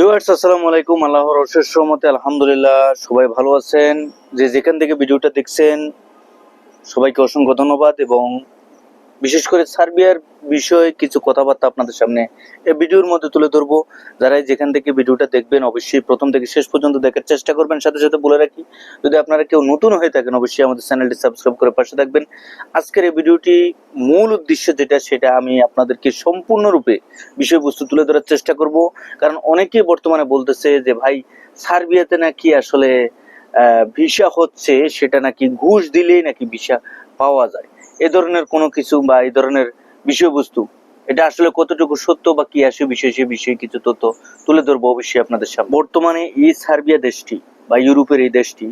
Viewers, আসসালামু আলাইকুম। আল্লাহর অশেষ রহমতে আলহামদুলিল্লাহ, সবাই ভালো আছেন। যে যেখান থেকে ভিডিওটা দেখছেন, সবাইকে অসংখ্য ধন্যবাদ এবং বিশেষ করে সার্বিয়ার বিষয়ে কিছু কথাবার্তা আপনাদের সামনে এই ভিডিওর মধ্যে তুলে ধরবো। যারা যেখান থেকে ভিডিওটা দেখবেন, অবশ্যই প্রথম থেকে শেষ পর্যন্ত দেখার চেষ্টা করবেন। সাথে সাথে বলে রাখি, যদি আপনারা কেউ নতুন হয়ে থাকেন, অবশ্যই আমাদের চ্যানেলটি সাবস্ক্রাইব করে পাশে থাকবেন। আজকের এই ভিডিওটি মূল উদ্দেশ্য যেটা, সেটা আমি আপনাদেরকে সম্পূর্ণরূপে বিষয়বস্তু তুলে ধরার চেষ্টা করব। কারণ অনেকেই বর্তমানে বলতেছে যে, ভাই, সার্বিয়াতে নাকি আসলে ভিসা হচ্ছে, সেটা নাকি ঘুষ দিলেই নাকি ভিসা পাওয়া যায়। এ ধরনের কোনো কিছু বা এই ধরনের বিষয়বস্তু, এটা আসলে কতটুকু সত্য বা কি আসে বিষয়, সে বিষয়ে কিছু তথ্য তুলে ধরবো অবশ্যই আপনাদের সামনে। বর্তমানে এই সার্বিয়া দেশটি বা ইউরোপের এই দেশটি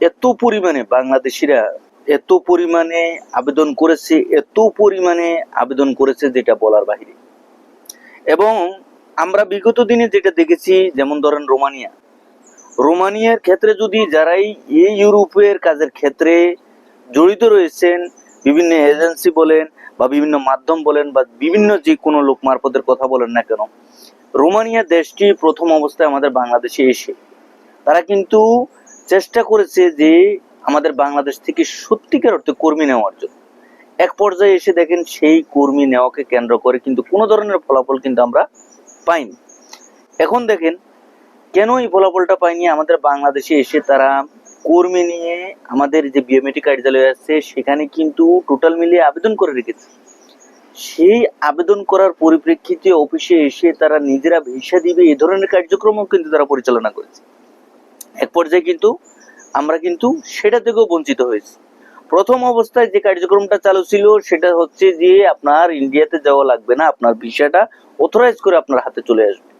এত পরিমাণে বাংলাদেশিরা এত পরিমাণে আবেদন করেছে, এত পরিমাণে আবেদন করেছে যেটা বলার বাহিরে। এবং আমরা বিগত দিনে যেটা দেখেছি, যেমন ধরেন রোমানিয়া। রোমানিয়ার ক্ষেত্রে যদি যারাই এই ইউরোপের কাজের ক্ষেত্রে জড়িত রয়েছেন, বিভিন্ন এজেন্সি বলেন বা বিভিন্ন মাধ্যম বলেন বা বিভিন্ন যে কোনো লোক মারফতের কথা বলেন না কেন, রোমানিয়া দেশটি প্রথম অবস্থায় আমাদের বাংলাদেশে এসে, তারা কিন্তু চেষ্টা করেছে যে আমাদের বাংলাদেশ থেকে সত্যিকার অর্থে কর্মী নেওয়ার জন্য। এক পর্যায়ে এসে দেখেন সেই কর্মী নেওয়াকে কেন্দ্র করে কিন্তু কোনো ধরনের ফলাফল কিন্তু আমরা পাইনি। এখন দেখেন, কেন এই ফলাফলটা পাইনি? আমাদের বাংলাদেশে এসে তারা কর্মী নিয়ে আমাদের যে বিওমেট্রিক কার্যালয় আছে, সেখানে কিন্তু টোটাল মিলিয়ে আবেদন করে রেখেছে। সেই আবেদন করার পরিপ্রেক্ষিতে অফিসে এসে তারা নিজেরা ভিসা দিবে, এ ধরনের কার্যক্রমও কিন্তু তারা পরিচালনা করেছে। এক পর্যায়ে কিন্তু আমরা কিন্তু সেটা থেকেও বঞ্চিত হয়েছি। প্রথম অবস্থায় যে কার্যক্রমটা চালু ছিল, সেটা হচ্ছে যে আপনার ইন্ডিয়াতে যাওয়া লাগবে না, আপনার ভিসাটা অথরাইজ করে আপনার হাতে চলে আসবে।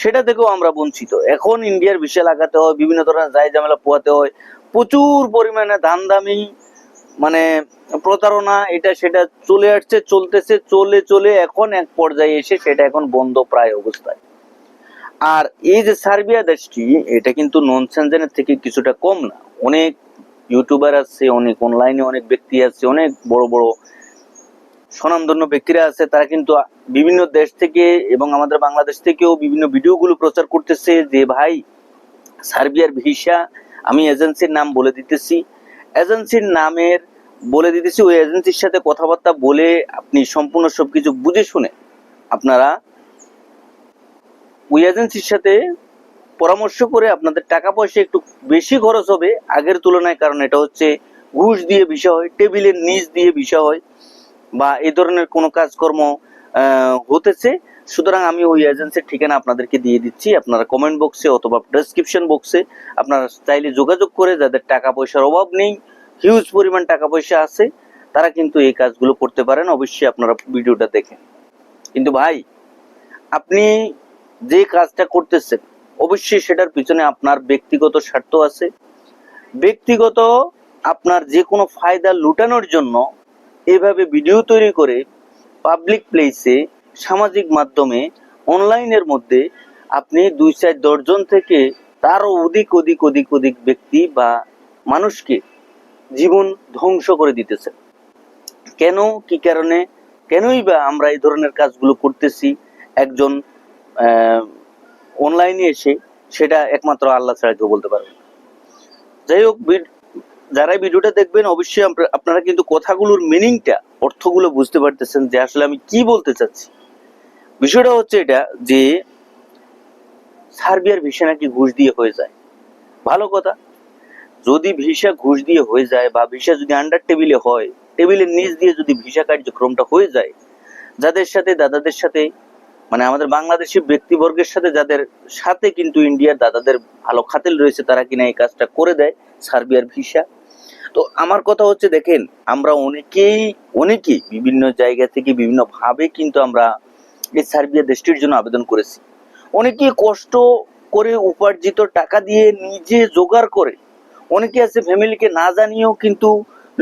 সেটা থেকেও আমরা বঞ্চিত। এখন ইন্ডিয়ার ভিসা লাগাতে হয়, বিভিন্ন ধরনের যাই ঝামেলা পোয়াতে হয়, প্রচুর পরিমাণে দাম দামি মানে প্রতারণা, এটা সেটা চলে আসছে, চলতেছে, চলে চলে, এখন এক পর্যায়ে এসে সেটা এখন বন্ধ প্রায় অবস্থায়। আর এই যে সার্বিয়া দেশটি, এটা কিন্তু নন সেনজেনের থেকে কিছুটা কম না। অনেক ইউটিউবার আছে, অনেক অনলাইনে অনেক ব্যক্তি আছে, অনেক বড় বড়, স্বনামধন্য ব্যক্তিরা আছে, তারা কিন্তু বিভিন্ন দেশ থেকে এবং আমাদের বাংলাদেশ থেকেও বিভিন্ন ভিডিওগুলো প্রচার করতেছে যে, ভাই, সার্বিয়ার ভিসা আমি এজেন্সির নাম বলে দিতেছি। এজেন্সির নামের বলে দিতেছি, ওই এজেন্সির সাথে কথাবার্তা বলে আপনি সম্পূর্ণ সবকিছু বুঝে শুনে আপনারা ওই এজেন্সির সাথে পরামর্শ করে আপনাদের টাকা পয়সা একটু বেশি খরচ হবে। আগের তুলনায়, কারণ এটা হচ্ছে ঘুষ দিয়ে বিষয় হয়, টেবিলের নিচ দিয়ে বিষয় হয় বা এই ধরনের কোনো কাজকর্ম হতেছে। সুতরাং আমি ওই এজেন্সির ঠিকানা আপনাদেরকে দিয়ে দিচ্ছি। আপনারা কমেন্ট বক্সে অথবা ডেসক্রিপশন বক্সে আপনারা চাইলে যোগাযোগ করে যাদের টাকা পয়সার অভাব নেই হিউজ পরিমাণ টাকা পয়সা আছে, তারা কিন্তু এই কাজগুলো করতে পারেন। অবশ্যই আপনারা ভিডিওটা দেখেন। কিন্তু ভাই, আপনি যে কাজটা করতেছেন, অবশ্যই সেটার পিছনে আপনার ব্যক্তিগত স্বার্থ আছে। ব্যক্তিগত আপনার যে কোনো ফায়দা লুটানোর জন্য এভাবে ভিডিও তৈরি করে পাবলিক প্লেসে সামাজিক মাধ্যমে অনলাইনের মধ্যে আপনি দুই চার দশজন থেকে তারও অধিক অধিক অধিক অধিক ব্যক্তি বা মানুষকে জীবন ধ্বংস করে দিতেছে। কেন? কি কারণে? কেনই বা আমরা এই ধরনের কাজগুলো করতেছি? একজন অনলাইনে এসে সেটা একমাত্র আল্লাহ ছাড়া কেউ বলতে পারবে যাই হোক যারা এই ভিডিওটা দেখবেন, অবশ্যই আপনারা কিন্তু কথাগুলোর মিনিংটা অর্থগুলো বুঝতে পারতেছেন যে আসলে আমি কি বলতে চাচ্ছি। বিষয়টা হচ্ছে এটা যে, সার্বিয়ার ভিসা নাকি ঘুষ দিয়ে হয়ে যায়। ভালো কথা। যদি ভিসা ঘুষ দিয়ে হয়ে যায় বা ভিসা যদি আন্ডার টেবিলে হয় টেবিলের নিচ দিয়ে যদি ভিসা কার্যক্রমটা হয়ে যায়, যাদের সাথে, দাদাদের সাথে মানে আমাদের বাংলাদেশি ব্যক্তিবর্গের সাথে, যাদের সাথে কিন্তু ইন্ডিয়ার দাদাদের ভালো খাতিল রয়েছে, তারা কিনা এই কাজটা করে দেয়, সার্বিয়ার ভিসা। তো আমার কথা হচ্ছে, দেখেন, আমরা অনেকেই অনেকেই বিভিন্ন জায়গা থেকে বিভিন্ন ভাবে কিন্তু আমরা এই সার্বিয়া দেশটির জন্য আবেদন করেছি। অনেকে কষ্ট করে উপার্জিত টাকা দিয়ে নিজে জোগাড় করে, অনেকে আছে ফ্যামিলিকে না জানিয়েও কিন্তু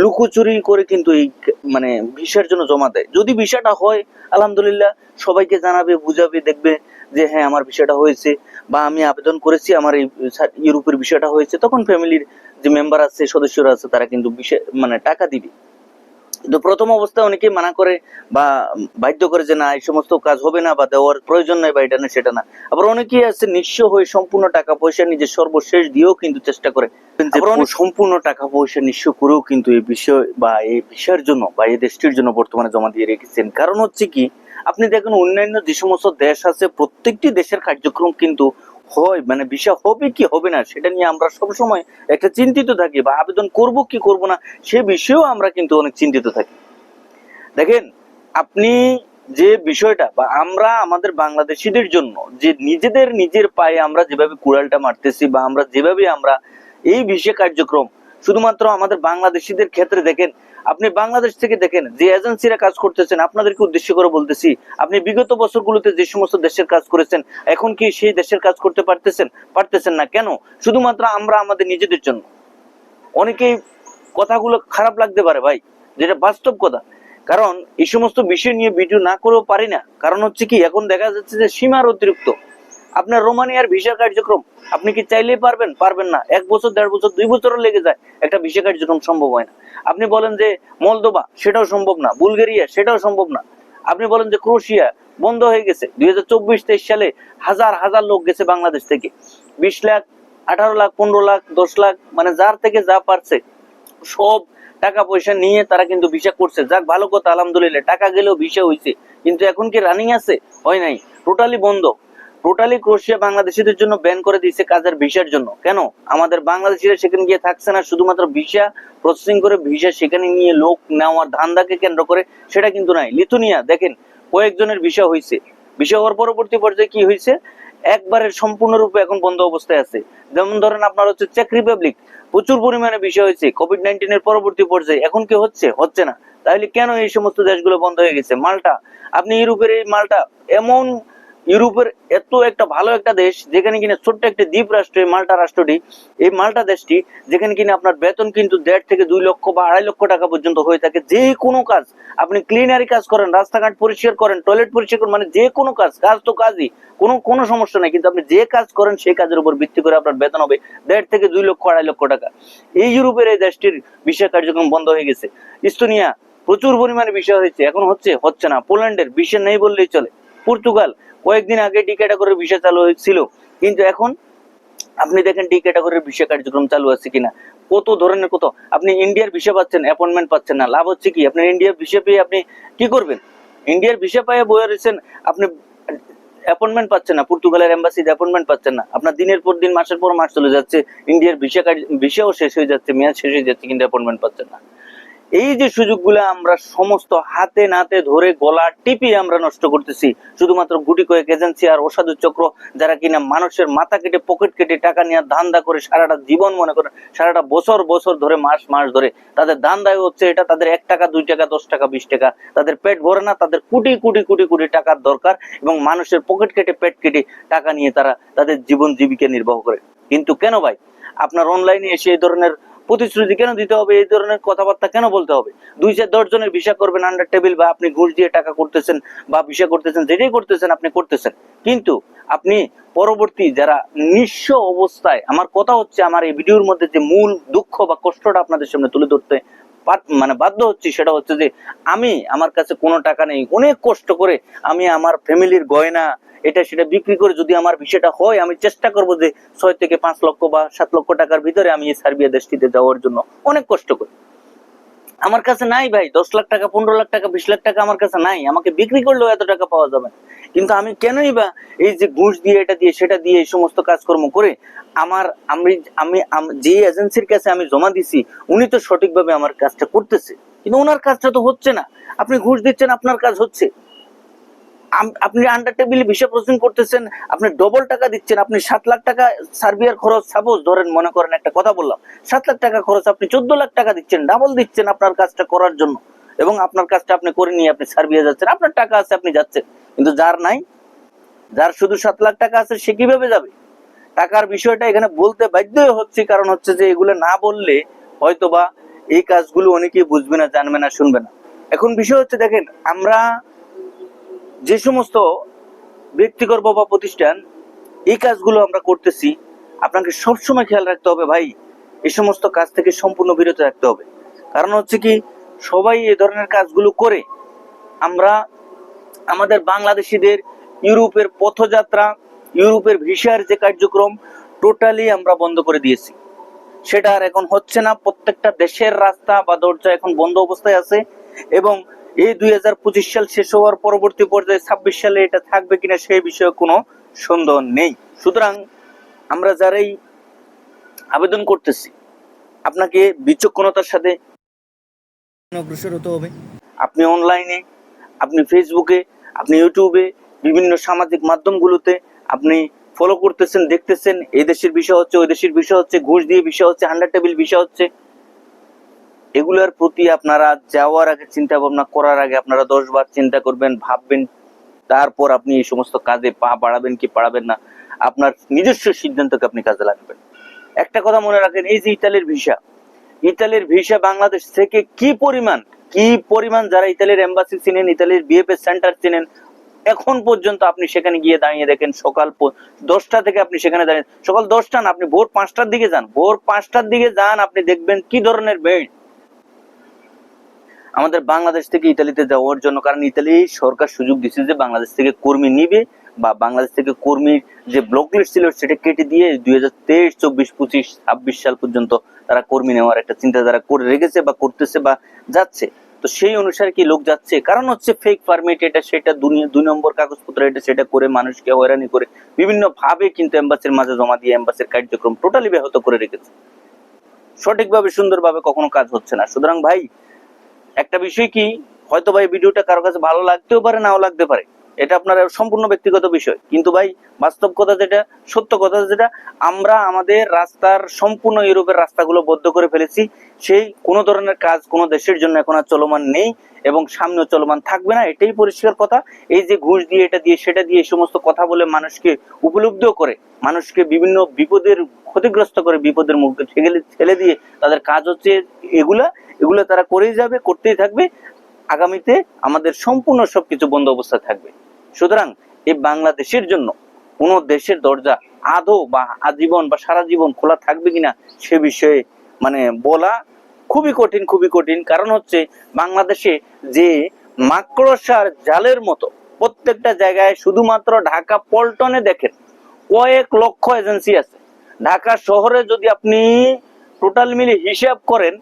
লুকোচুরি করে কিন্তু এই মানে ভিসার জন্য জমা দেয়। যদি ভিসাটা হয়, আলহামদুলিল্লাহ, সবাইকে জানাবে, বুঝাবে, দেখবে যে হ্যাঁ আমার ভিসাটা হয়েছে বা আমি আবেদন করেছি, আমার এই ইউরোপের বিষয়টা হয়েছে, তখন ফ্যামিলির যে মেম্বার আছে সদস্যরা আছে তারা কিন্তু মানে টাকা দিবে। কিন্তু প্রথম অবস্থায় অনেকেই মানা করে বা বাধ্য করে যে না এই সমস্ত কাজ হবে না বা দেওয়ার প্রয়োজন নেই বা এটা না সেটা না। আবার অনেকেই আছে নিঃস্ব হয়ে সম্পূর্ণ টাকা পয়সা নিজের সর্বশেষ দিয়েও কিন্তু চেষ্টা করে। সম্পূর্ণ টাকা পয়সা নিঃস্ব করেও কিন্তু এই বিষয় বা এই বিষয়ের জন্য বা এই দেশটির জন্য বর্তমানে জমা দিয়ে রেখেছেন। কারণ হচ্ছে কি আপনি দেখেন অন্যান্য যে সমস্ত দেশ আছে প্রত্যেকটি দেশের কার্যক্রম কিন্তু হয় মানে বিষয় হবে কি হবে না, সেটা নিয়ে আমরা সবসময় একটা চিন্তিত থাকি বা আবেদন করব কি করব না, সে বিষয়েও আমরা কিন্তু অনেক চিন্তিত থাকি। দেখেন, আপনি যে বিষয়টা বা আমরা আমাদের বাংলাদেশিদের জন্য যে নিজেদের নিজের পায়ে আমরা যেভাবে কুড়ালটা মারতেছি বা আমরা যেভাবে আমরা এই বিষয়ে কার্যক্রম শুধুমাত্র আমাদের বাংলাদেশিদের ক্ষেত্রে দেখেন, আপনি বাংলাদেশ থেকে দেখেন, যে এজেন্সিরা কাজ করতেছেন, আপনাদেরকে উদ্দেশ্য করে বলতেছি, আপনি বিগত বছরগুলোতে যে সমস্ত দেশের কাজ করেছেন, এখন কি সেই দেশের কাজ করতে পারতেছেন? পারতেছেন না। কেন? শুধুমাত্র আমরা আমাদের নিজেদের জন্য। অনেকেই কথাগুলো খারাপ লাগতে পারে ভাই, যেটা বাস্তব কথা। কারণ এই সমস্ত বিষয় নিয়ে ভিডিও না করেও পারি না। কারণ হচ্ছে কি, এখন দেখা যাচ্ছে যে সীমার অতিরিক্ত। আপনার রোমানিয়ার ভিসা কার্যক্রম, আপনি কি চাইলেই পারবেন? পারবেন না। এক বছর, দেড় বছর, দুই বছরও লেগে যায় একটা ভিসা কার্যক্রম সম্ভব হয় না। আপনি বলেন যে মলদোবা সেটাও সম্ভব না। বুলগেরিয়া, সেটাও সম্ভব না। আপনি বলেন যে ক্রোশিয়া, বন্ধ হয়ে গেছে। দুই হাজার চব্বিশ তেইশ সালে হাজার হাজার লোক গেছে বাংলাদেশ থেকে। বিশ লাখ, আঠারো লাখ, পনেরো লাখ, দশ লাখ মানে যার থেকে যা পারছে, সব টাকা পয়সা নিয়ে তারা কিন্তু ভিসা করছে। যাক, ভালো কথা, আলহামদুলিল্লাহ। টাকা গেলেও ভিসা হয়েছে কিন্তু এখন কি রানিং আছে? হয় নাই। টোটালি বন্ধ। টোটালি ক্রোশিয়া বাংলাদেশিদের জন্য ব্যান করে দিয়েছে কাজের ভিসার জন্য। কেন? আমাদের বাংলাদেশিরা সেখানে গিয়ে থাকছে না, শুধুমাত্র ভিসা প্রসেসিং করে ভিসা সেখানে নিয়ে লোক নেওয়ার ধান্দাকে কেন্দ্র করে, সেটা কিন্তু নাই। লিথুনিয়া, দেখেন, কয়েকজনের ভিসা হয়েছে ভিসা হওয়ার পরবর্তী পর্যায়ে কি হয়েছে একবারের সম্পূর্ণরূপে এখন বন্ধ অবস্থায় আছে। যেমন ধরেন আপনার হচ্ছে চেক রিপাবলিক প্রচুর পরিমাণে বিষয় হয়েছে কোভিড নাইন্টিনের পরবর্তী পর্যায়ে। এখন কি হচ্ছে? হচ্ছে না। তাহলে কেন এই সমস্ত দেশগুলো বন্ধ হয়ে গেছে? মাল্টা, আপনি ইউরোপের এই মাল্টা, এমন ইউরোপের এত একটা ভালো একটা দেশ, যেখানে কিনা ছোট্ট একটা দ্বীপ রাষ্ট্র মাল্টা রাষ্ট্রটি, এই মাল্টা দেশটি, যেখানে কিনা আপনার বেতন কিন্তু দেড় থেকে দুই লক্ষ বা আড়াই লক্ষ টাকা পর্যন্ত হয়ে থাকে। যে কোনো কাজ, আপনি ক্লিনারি কাজ করেন, রাস্তাঘাট পরিষ্কার করেন টয়লেট পরিষ্কার করেন মানে যে কোনো কাজ কাজ তো কাজই, কোনো কোনো সমস্যা নাই, কিন্তু আপনি যে কাজ করেন, সেই কাজের উপর ভিত্তি করে আপনার বেতন হবে দেড় থেকে দুই লক্ষ, আড়াই লক্ষ টাকা। এই ইউরোপের এই দেশটির বিষয় কার্যক্রম বন্ধ হয়ে গেছে। ইস্তোনিয়া প্রচুর পরিমাণে বিষয় হয়েছে, এখন হচ্ছে হচ্ছে না, পোল্যান্ডের বিষয় নেই বললেই চলে। পর্তুগাল কয়েকদিন আগে ডি ক্যাটাগরির বিষয় চালু হয়েছিল। কিন্তু এখন আপনি দেখেন ডি ক্যাটাগরির বিষয় কার্যক্রম চালু আছে কিনা। কত ধরনের কত? আপনি ইন্ডিয়ার বিষয় পাচ্ছেন অ্যাপয়েন্টমেন্ট পাচ্ছেন না। লাভ হচ্ছে কি? আপনি ইন্ডিয়ার বিষয় পেয়ে আপনি কি করবেন? ইন্ডিয়ার বিষয় পেয়ে বয়ে রয়েছেন, আপনি অ্যাপয়েন্টমেন্ট পাচ্ছেন না। পর্তুগালের এম্বাসিতে অ্যাপয়েন্টমেন্ট পাচ্ছেন না। আপনার দিনের পর দিন, মাসের পর মাস চলে যাচ্ছে। ইন্ডিয়ার ভিসা ভিসাও শেষ হয়ে যাচ্ছে, মেয়াদ শেষ হয়ে যাচ্ছে, কিন্তু অ্যাপয়েন্টমেন্ট পাচ্ছেন না। এই যে সুযোগগুলো আমরা সমস্ত হাতে নাতে ধরে গলা টিপিয়ে আমরা নষ্ট করতেছি, শুধুমাত্র গুটি কয়েক এজেন্সি আর অসাধু চক্র যারা কিনা মানুষের মাথা কেটে পকেট কেটে টাকা নেওয়ার ধান্দা করে সারাটা জীবন মনে করে, সারাটা বছর বছর ধরে, মাস মাস ধরে। তাদের ধান্দায় হচ্ছে এটা, তাদের এক টাকা, দুই টাকা, দশ টাকা, বিশ টাকা। তাদের পেট ভরে না, তাদের কোটি কোটি কোটি কোটি টাকার দরকার এবং মানুষের পকেট কেটে, পেট কেটে টাকা নিয়ে তারা তাদের জীবন জীবিকা নির্বাহ করে। কিন্তু কেন ভাই? আপনার অনলাইনে এসে এই ধরনের প্রতিশ্রুতি কেন দিতে হবে? এই ধরনের কথাবার্তা কেন বলতে হবে? দুই চার দশ জনের ভিসা করবেন আন্ডার টেবিল বা আপনি ঘুষ দিয়ে টাকা করতেছেন বা ভিসা করতেছেন, যেটাই করতেছেন, আপনি করতেছেন। কিন্তু আপনি পরবর্তী যারা নিঃস্ব অবস্থায়, আমার কথা হচ্ছে আমার এই ভিডিওর মধ্যে যে মূল দুঃখ বা কষ্টটা আপনাদের সামনে তুলে ধরতে মানে বাধ্য হচ্ছি, সেটা হচ্ছে যে আমি আমার কাছে কোনো টাকা নেই। অনেক কষ্ট করে আমি আমার ফ্যামিলির গয়না, এটা সেটা বিক্রি করে যদি আমার বিষয়টা হয়, আমি চেষ্টা করব যে ছয় থেকে পাঁচ লক্ষ বা সাত লক্ষ টাকার ভিতরে আমি এই সার্বিয়া দেশটিতে যাওয়ার জন্য। অনেক কষ্ট করি। আমার কাছে নাই ভাই, দশ লাখ টাকা, পনেরো লাখ টাকা, বিশ লাখ টাকা আমার কাছে নাই। আমাকে বিক্রি করলেও এত টাকা পাওয়া যাবে কিন্তু আমি কেনই বা এই যে ঘুষ দিয়ে, এটা দিয়ে, সেটা দিয়ে এই সমস্ত কাজকর্ম করে আমার আমি আমি যে এজেন্সির কাছে আমি জমা দিছি, উনি তো সঠিকভাবে আমার কাজটা করতেছে। কিন্তু ওনার কাজটা তো হচ্ছে না। আপনি ঘুষ দিচ্ছেন, আপনার কাজ হচ্ছে। আপনি আন্ডার টেবিলে ভিসা প্রসেসিং করতেছেন, আপনি ডবল টাকা দিচ্ছেন, আপনি সাত লাখ টাকা সার্বিয়ার খরচ সাপোজ ধরেন মনে করেন একটা কথা বললাম, সাত লাখ টাকা খরচ আপনি চোদ্দ লাখ টাকা দিচ্ছেন ডাবল দিচ্ছেন আপনার কাজটা করার জন্য। এবং আপনার কাজটা আপনি করে নিয়ে আপনি সার্বিয়া যাচ্ছেন, আপনার টাকা আছে, আপনি যাচ্ছেন। কিন্তু যার নাই, যার শুধু সাত লাখ টাকা আছে, সে কীভাবে যাবে? টাকার বিষয়টা এখানে বলতে বাধ্য হচ্ছে, কারণ হচ্ছে যে এগুলো না বললে হয়তোবা এই কাজগুলো অনেকেই বুঝবে না, জানবে না, শুনবে না। এখন বিষয় হচ্ছে দেখেন, আমরা যে সমস্ত ব্যক্তিগত বা প্রতিষ্ঠান, এই কাজগুলো আমরা করতেছি, আপনাকে সবসময় খেয়াল রাখতে হবে ভাই এই সমস্ত কাজ থেকে সম্পূর্ণ বিরত রাখতে হবে। কারণ হচ্ছে কি, সবাই এ ধরনের কাজগুলো করে। আমরা, আমাদের বাংলাদেশিদের ইউরোপের পথযাত্রা, ইউরোপের ভিসার যে কার্যক্রম, টোটালি আমরা বন্ধ করে দিয়েছি। সেটা আর এখন হচ্ছে না, প্রত্যেকটা দেশের রাস্তা বা দরজা এখন বন্ধ অবস্থায় আছে এবং এই দুই সাল শেষ হওয়ার পরবর্তী পর্যায়ে ছাব্বিশ সালে এটা থাকবে কিনা সেই বিষয়ে কোনো সন্দেহ নেই। সুতরাং আমরা যারাই আবেদন করতেছি আপনাকে বিচক্ষণতার সাথে অগ্রসর হতে হবে। আপনি অনলাইনে আপনি ফেসবুকে আপনি ইউটিউবে বিভিন্ন সামাজিক মাধ্যমগুলোতে আপনি ফলো করতেছেন দেখতেছেন এই দেশের বিষয় হচ্ছে ওই দেশের বিষয় হচ্ছে ঘুষ দিয়ে বিষয় হচ্ছে হান্ডার টেবিল বিষয় হচ্ছে। এগুলোর প্রতি আপনারা যাওয়ার আগে চিন্তা ভাবনা করার আগে আপনারা দশ বার চিন্তা করবেন, ভাববেন, তারপর আপনি এই সমস্ত কাজে পা বাড়াবেন কি বাড়াবেন না, আপনার নিজস্ব সিদ্ধান্তকে আপনি কাজে লাগবেন। একটা কথা মনে রাখেন, এই যে ইতালির ভিসা ইতালির ভিসা বাংলাদেশ থেকে কি পরিমাণ কি পরিমাণ যারা ইতালির এম্বাসি চিনেন, ইতালির বিএফএস সেন্টার চিনেন, এখন পর্যন্ত আপনি সেখানে গিয়ে দাঁড়িয়ে দেখেন, সকাল দশটা থেকে আপনি সেখানে দাঁড়িয়ে, সকাল দশটা না, আপনি ভোর পাঁচটার দিকে যান, ভোর পাঁচটার দিকে যান, আপনি দেখবেন কি ধরনের ভিড় আমাদের বাংলাদেশ থেকে ইতালিতে যাওয়ার জন্য, কারণ ইতালি সরকার সুযোগ দিচ্ছে যে বাংলাদেশ থেকে কর্মী নিবে বা বাংলাদেশ থেকে কর্মীর যে ব্লক লিস্ট ছিল সেটা কেটে দিয়ে দুই হাজার তেইশ, চব্বিশ, পঁচিশ, ছাব্বিশ সাল পর্যন্ত তারা কর্মী নেওয়ার একটা চিন্তাধারা করে রেখেছে বা করতেছে বা যাচ্ছে। তো সেই অনুসারে কি লোক যাচ্ছে? কারণ হচ্ছে ফেক পারমিট এটা, সেটা দুই নম্বর কাগজপত্র এটা, সেটা করে মানুষকে হয়রানি করে বিভিন্ন ভাবে কিন্তু এম্বাসির মাঝে জমা দিয়ে এম্বাসির কার্যক্রম টোটালি ব্যাহত করে রেখেছে। সঠিকভাবে, সুন্দরভাবে কখনো কাজ হচ্ছে না। সুতরাং ভাই একটা বিষয় কি হয়তো ভাই ভিডিওটা কারও কাছে ভালো লাগতেও পারে নাও লাগতে পারে। এটা আপনার সম্পূর্ণ ব্যক্তিগত বিষয়। কিন্তু ভাই, বাস্তব কথা যেটা, সত্য কথা যেটা, আমরা আমাদের রাস্তার সম্পূর্ণ ইউরোপের রাস্তাগুলো বদ্ধ করে ফেলেছি। সেই কোনো ধরনের কাজ কোনো দেশের জন্য এখন আর চলমান নেই এবং সামনেও চলমান থাকবে না, এটাই পরিষ্কার কথা। এই যে ঘুষ দিয়ে, এটা দিয়ে, সেটা দিয়ে এই সমস্ত কথা বলে মানুষকে উপলব্ধ করে, মানুষকে বিভিন্ন বিপদের, ক্ষতিগ্রস্ত করে বিপদের মুখে ঠেলে দিয়ে তাদের কাজ হচ্ছে এগুলা, এগুলো তারা করেই যাবে, করতেই থাকবে। আগামীতে আমাদের সম্পূর্ণ সবকিছু বন্ধ অবস্থায় থাকবে। সুতরাং এই বাংলাদেশের জন্য কোন দেশের দরজা আদৌ বা আজীবন বা সারা জীবন খোলা থাকবে কিনা সে বিষয়ে মানে বলা খুবই কঠিন খুবই কঠিন। কারণ হচ্ছে বাংলাদেশে যে মাকড়সার জালের মতো প্রত্যেকটা জায়গায় শুধুমাত্র ঢাকা পল্টনে দেখেন কয়েক লক্ষ এজেন্সি আছে। ঢাকা শহরে যদি আপনি টোটাল মিলে হিসাব করেন,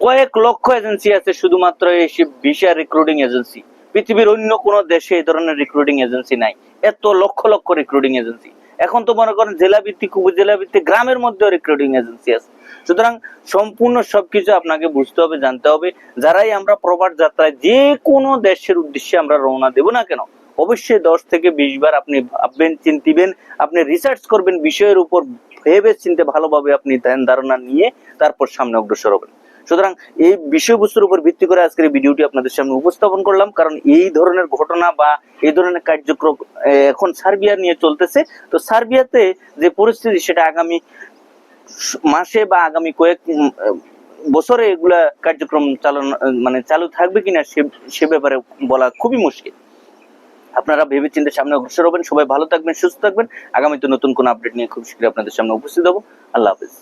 কয়েক লক্ষ এজেন্সি আছে শুধুমাত্র এই ভিসা রিক্রুটিং এজেন্সি। পৃথিবীর অন্য কোনো দেশে এই ধরনের রিক্রুটিং এজেন্সি নাই। এত লক্ষ লক্ষ রিক্রুটিং এজেন্সি এখন তো মনে করেন জেলা ভিত্তিক উপজেলা ভিত্তিক গ্রামের মধ্যেও রিক্রুটিং এজেন্সি আছে। সুতরাং সম্পূর্ণ সবকিছু আপনাকে বুঝতে হবে, জানতে হবে। যারাই আমরা প্রবাস যাত্রায় যে কোনো দেশের উদ্দেশ্যে আমরা রওনা দেব না কেন, অবশ্যই দশ থেকে বিশ বার আপনি ভাববেন, চিন্তিবেন, আপনি রিসার্চ করবেন, বিষয়ের উপর ভেবে চিনতে ভালোভাবে আপনি ধ্যান ধারণা নিয়ে তারপর সামনে অগ্রসর হবেন। সুতরাং এই বিষয়বস্তুর উপর ভিত্তি করে আজকের ভিডিওটি আপনাদের সামনে উপস্থাপন করলাম, কারণ এই ধরনের ঘটনা বা এই ধরনের কার্যক্রম এখন সার্বিয়া নিয়ে চলতেছে। তো সার্বিয়াতে যে পরিস্থিতি, সেটা আগামী মাসে বা আগামী কয়েক বছরে এগুলা কার্যক্রম চালানো মানে চালু থাকবে কিনা, সে সে ব্যাপারে বলা খুবই মুশকিল। আপনারা ভেবে চিন্তে সামনে অগ্রসর হবেন। সবাই ভালো থাকবেন, সুস্থ থাকবেন। আগামীতে নতুন কোন আপডেট নিয়ে খুব শীঘ্রই আপনাদের সামনে উপস্থিত হব। আল্লাহ হাফিজ।